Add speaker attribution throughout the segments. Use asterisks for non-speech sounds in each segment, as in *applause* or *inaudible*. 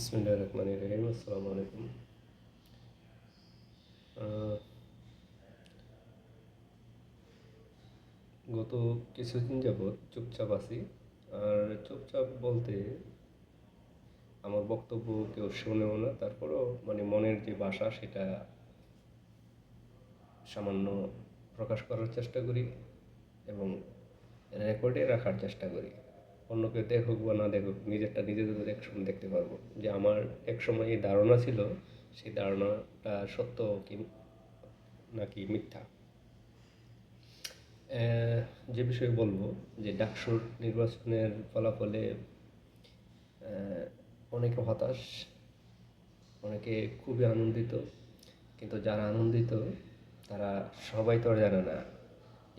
Speaker 1: বিসমিল্লাহ রহমান রহিম আসসালামু আলাইকুম গত কিছুদিন যাবৎ চুপচাপ আছি। আর চুপচাপ বলতে আমার বক্তব্য কেউ শোনেও না, তারপরেও মানে মনের যে ভাষা সেটা সামান্য প্রকাশ করার চেষ্টা করি এবং রেকর্ডে রাখার চেষ্টা করি। অন্যকে দেখুক বা না দেখুক, নিজেরটা নিজে যদি একসময় দেখতে পারব। যে আমার একসময় এই ধারণা ছিল, সেই ধারণাটা সত্য কি নাকি মিথ্যা? যে বিষয়ে বলব, যে ডাকসুর নির্বাচনের ফলাফলে অনেকে হতাশ, অনেকে খুবই আনন্দিত। কিন্তু যারা আনন্দিত, তারা সবাই তো আর জানে না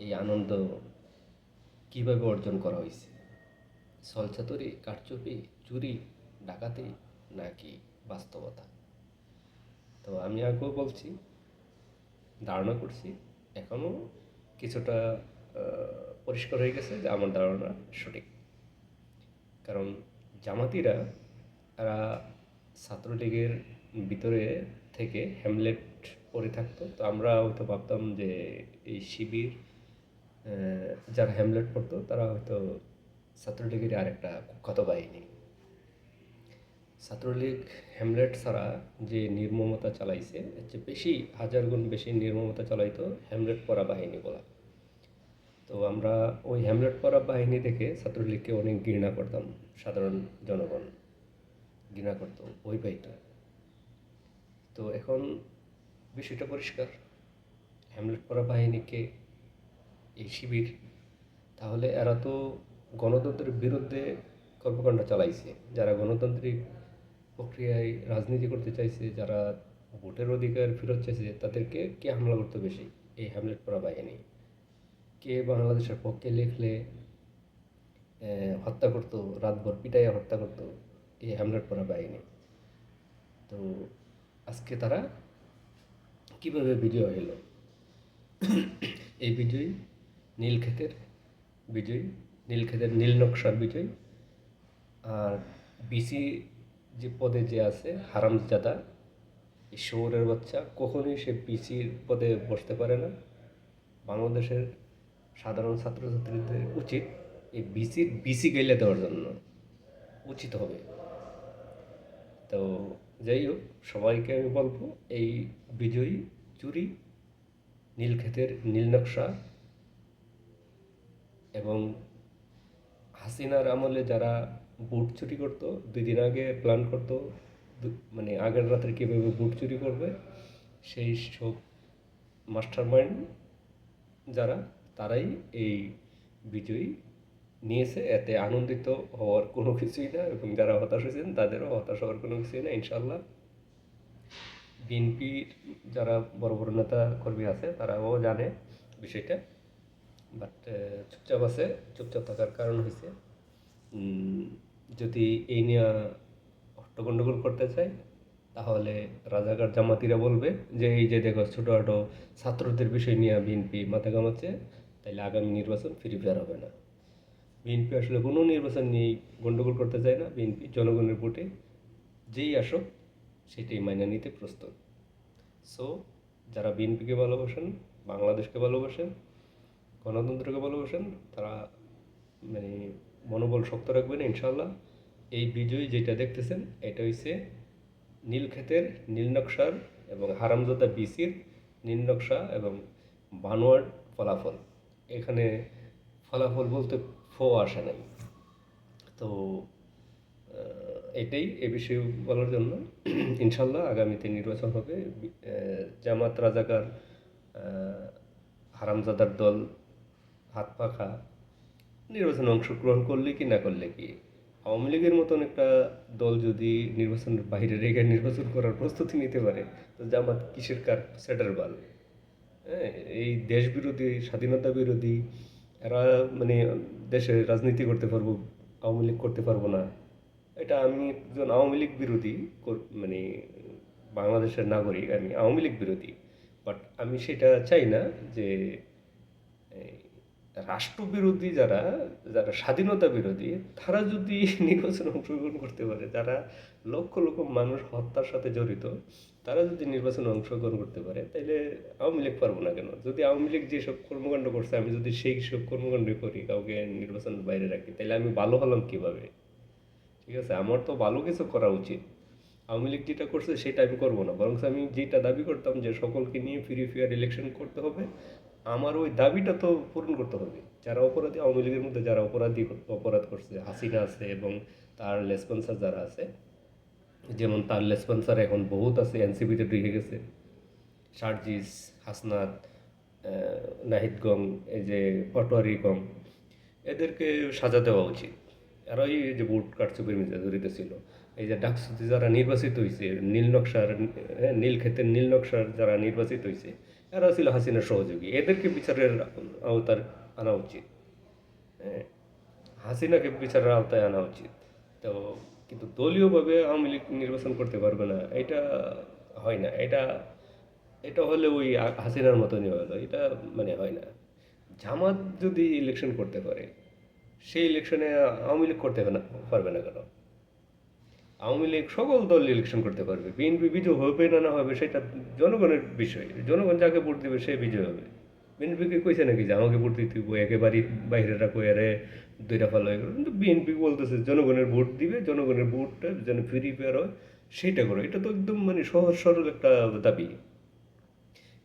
Speaker 1: এই আনন্দ কীভাবে অর্জন করা হয়েছে। ছলচাতুরি কারচুপি, চুরি, ডাকাতি নাকি বাস্তবতা? তো আমি আগেও বলছি, ধারণা করছি এখনও কিছুটা পরিষ্কার হয়ে গেছে যে আমার ধারণা সঠিক। কারণ জামাতিরা, তারা ছাত্রলীগের ভিতরে থেকে হ্যামলেট পরে থাকতো। তো আমরা হয়তো ভাবতাম যে এই শিবির যারা হ্যামলেট পড়তো, তারা হয়তো ছাত্রলীগের আরেকটা কুখ্যাত বাহিনী। ছাত্রলীগ হ্যামলেট ছাড়া যে নির্মমতা চালাইছে, এর চেয়ে বেশি হাজার গুণ বেশি নির্মমতা চালাইতো হ্যামলেট পরা বাহিনী বলা। তো আমরা ওই হ্যামলেট পরা বাহিনী দেখে ছাত্রলীগকে অনেক ঘৃণা করতাম, সাধারণ জনগণ ঘৃণা করতো ওই পাইতো। তো এখন বিষয়টা পরিষ্কার। হ্যামলেট পরা বাহিনীকে এই শিবির, তাহলে এরা তো গণতন্ত্রের বিরুদ্ধে কর্মকাণ্ড চালাইছে। যারা গণতান্ত্রিক প্রক্রিয়ায় রাজনীতি করতে চাইছে, যারা ভোটের অধিকার ফেরত চাইছে, তাদেরকে কে হামলা করতে বেশি? এই হ্যামলেট পরা বাহিনী। কে বাংলাদেশের পক্ষে লিখলে হত্যা করতো, রাতভর পিটাইয়া হত্যা করতো, এই হ্যামলেট পরা বাহিনী। তো আজকে তারা কীভাবে বিজয় হলো এই বিজয় নীলক্ষেতের বিজয় নীলক্ষেতের নীল নকশার বিজয়। আর বিসি যে পদে যে আছে হারামজাদা শহরের বাচ্চা, কখনোই সে বিসির পদে বসতে পারে না। বাংলাদেশের সাধারণ ছাত্রছাত্রীদের উচিত এই বিসির বিসি গেলে দেওয়ার জন্য। উচিত হবে। তো যাই হোক, সবাইকে আমি বলব, এই বিজয়ী চুরি, নীলক্ষেতের নীল নকশা এবং হাসিনার আমলে যারা বুট চুরি করতো দুই দিন আগে প্ল্যান করতো মানে আগের রাতে কীভাবে বুট চুরি করবে, সেই সব মাস্টার মাইন্ড যারা, তারাই এই বিজয়ী নিয়েছে। এতে আনন্দিত হওয়ার কোনো কিছুই না এবং যারা হতাশ হয়েছেন, তাদেরও হতাশ হওয়ার কোনো কিছুই না ইনশাল্লাহ বিএনপির যারা বড় বড় নেতা কর্মী আছে, তারাও জানে বিষয়টা। বাট চুপচাপ আছে, চুপচাপ থাকার কারণ হয়েছে যদি এই নিয়ে হট্টগণ্ডগোল করতে চায় তাহলে রাজাকার জামাতিরা বলবে যে, এই যে দেখো, ছোটোখাটো ছাত্রদের বিষয় নিয়ে বিএনপি মাথা কামাচ্ছে তাইলে আগামী নির্বাচন ফ্রি ফেয়ার হবে না। বিএনপি আসলে কোনো নির্বাচন নিয়ে গণ্ডগোল করতে চায় না। বিএনপি জনগণের ভোটে যেই আসুক, সেটাই মাইনে নিতে প্রস্তুত। সো যারা বিএনপিকে ভালোবাসেন, বাংলাদেশকে ভালোবাসেন গণতন্ত্রকে ভালোবাসেন, তারা মানে মনোবল শক্ত রাখবেন ইনশাল্লাহ এই বিজয় যেটা দেখতেছেন, এটা হইছে নীলক্ষেতের নীল নকশার এবং হারামজাদা বিসির নীল নকশা এবং বানোয়ার ফলাফল। এখানে ফলাফল বলতে ফো আসে নাই। তো এটাই এ বিষয়ে বলার জন্য। ইনশাল্লাহ আগামীতে নির্বাচন হবে। জামাত রাজাকার হারামজাদার দল হাত পাখা নির্বাচনে অংশগ্রহণ করলে কি না করলে কি? আওয়ামী লীগের মতন একটা দল যদি নির্বাচনের বাইরে রেখে নির্বাচন করার প্রস্তুতি নিতে পারে, তো জামাত কিসের কার? সেটার বাল। হ্যাঁ এই দেশ বিরোধী, স্বাধীনতা বিরোধী, এরা মানে দেশে রাজনীতি করতে পারব, আওয়ামী লীগ করতে পারব না। এটা আমি একজন আওয়ামী লীগ বিরোধী মানে বাংলাদেশের নাগরিক, আমি আওয়ামী লীগ বিরোধী। বাট আমি সেটা চাই না যে রাষ্ট্রবিরোধী যারা যারা স্বাধীনতা বিরোধী, তারা যদি *laughs* নির্বাচনে অংশগ্রহণ করতে পারে, যারা লক্ষ লক্ষ মানুষ হত্যার সাথে জড়িত, তারা যদি নির্বাচনে অংশগ্রহণ করতে পারে তাহলে আওয়ামী লীগ পারব না কেন? যদি আওয়ামী লীগ যেসব কর্মকাণ্ড করছে, আমি যদি সেই সব কর্মকাণ্ড করি, কাউকে নির্বাচনের বাইরে রাখি তাহলে আমি ভালো হলাম কীভাবে? ঠিক আছে, আমার তো ভালো কিছু করা উচিত। আওয়ামী লীগ যেটা করছে, সেটা আমি করব না। বরং আমি যেটা দাবি করতাম যে সকলকে নিয়ে ফ্রি ফেয়ার ইলেকশন করতে হবে আমার ওই দাবিটা তো পূরণ করতে হবে। যারা অপরাধী, আওয়ামী লীগের মধ্যে যারা অপরাধী অপরাধ করছে, হাসিনা আছে এবং তার লেসপন্সার যারা আছে, যেমন তার লেসপন্সার এখন বহুত আছে এনসিপিতে ঢুকে গেছে। সার্জিস, হাসনাত নাহিদ গং এই যে পটোয়ারি গং এদেরকে সাজা দেওয়া উচিত। এরা এই যে ভোট কারচুপির মধ্যে জড়িত ছিল। এই যে ডাকসুতে যারা নির্বাচিত হয়েছে নীল নকশার নীল ক্ষেতের নীল নকশার যারা নির্বাচিত হয়েছে এরা ছিল হাসিনার সহযোগী এদেরকে বিচারের আওতার আনা উচিত হাসিনাকে বিচারের আওতায় আনা উচিত তো কিন্তু দলীয়ভাবে আওয়ামী লীগ নির্বাচন করতে পারবে না এটা হয় না এটা এটা হলে ওই হাসিনার মতনই হলো এটা মানে হয় না জামাত যদি ইলেকশন করতে পারে সেই ইলেকশনে আওয়ামী লীগ করতে পারবে না কেন আওয়ামী লীগ সকল দল ইলেকশন করতে পারবে। বিএনপি বিজয় হবে না না হবে, সেটা জনগণের বিষয়। জনগণ যাকে ভোট দেবে, সে বিজয় হবে। বিএনপিকে কইছে নাকি যে, আমাকে ভোট দিতে হইব একেবারেই বাইরে রাখো, এরে, দুইটা ফাল হয়ে গেল। কিন্তু বিএনপি বলতেছে, জনগণের ভোট দিবে, জনগণের ভোটটা যেন ফ্রি ফেয়ার হয় সেটা করো। এটা তো একদম মানে সহজ, সরল একটা দাবি।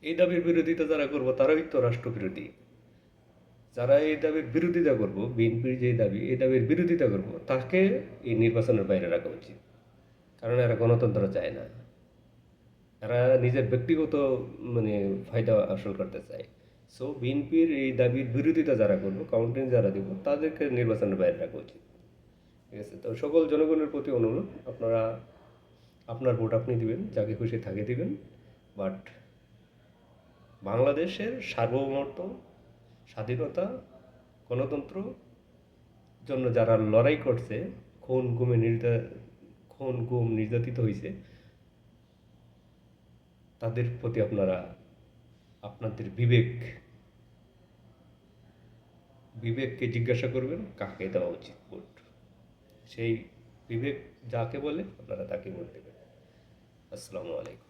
Speaker 1: এই দাবির বিরোধিতা যারা করব, তারাই তো রাষ্ট্রবিরোধী। যারা এই দাবির বিরোধিতা করব, বিএনপির যে দাবি, এই দাবির বিরোধিতা করব, তাকে এই নির্বাচনের বাইরে রাখা উচিত। কারণ এরা গণতন্ত্র চায় না। এরা নিজের ব্যক্তিগত মানে ফায়দা আসল করতে চায়। সো বিএনপির এই দাবির বিরোধিতা যারা করব কাউন্টিং যারা দিব, তাদেরকে নির্বাচনের বাইরে রাখা উচিত। ঠিক আছে? তো সকল জনগণের প্রতি অনুরোধ, আপনারা, আপনার ভোট আপনি দিবেন, যাকে খুশি থাকে দিবেন। বাট বাংলাদেশের সার্বভৌমত্ব, স্বাধীনতা, গণতন্ত্র, জন্য যারা লড়াই করছে, খুন গুমে নির্যা খুন গুম নির্যাতিত হয়েছে তাদের প্রতি আপনারা, আপনাদের বিবেক, বিবেককে জিজ্ঞাসা করবেন, কাকে দেওয়া উচিত ভোট? সেই বিবেক যাকে বলে, আপনারা তাকে ভোট দেবেন। আসসালামু আলাইকুম।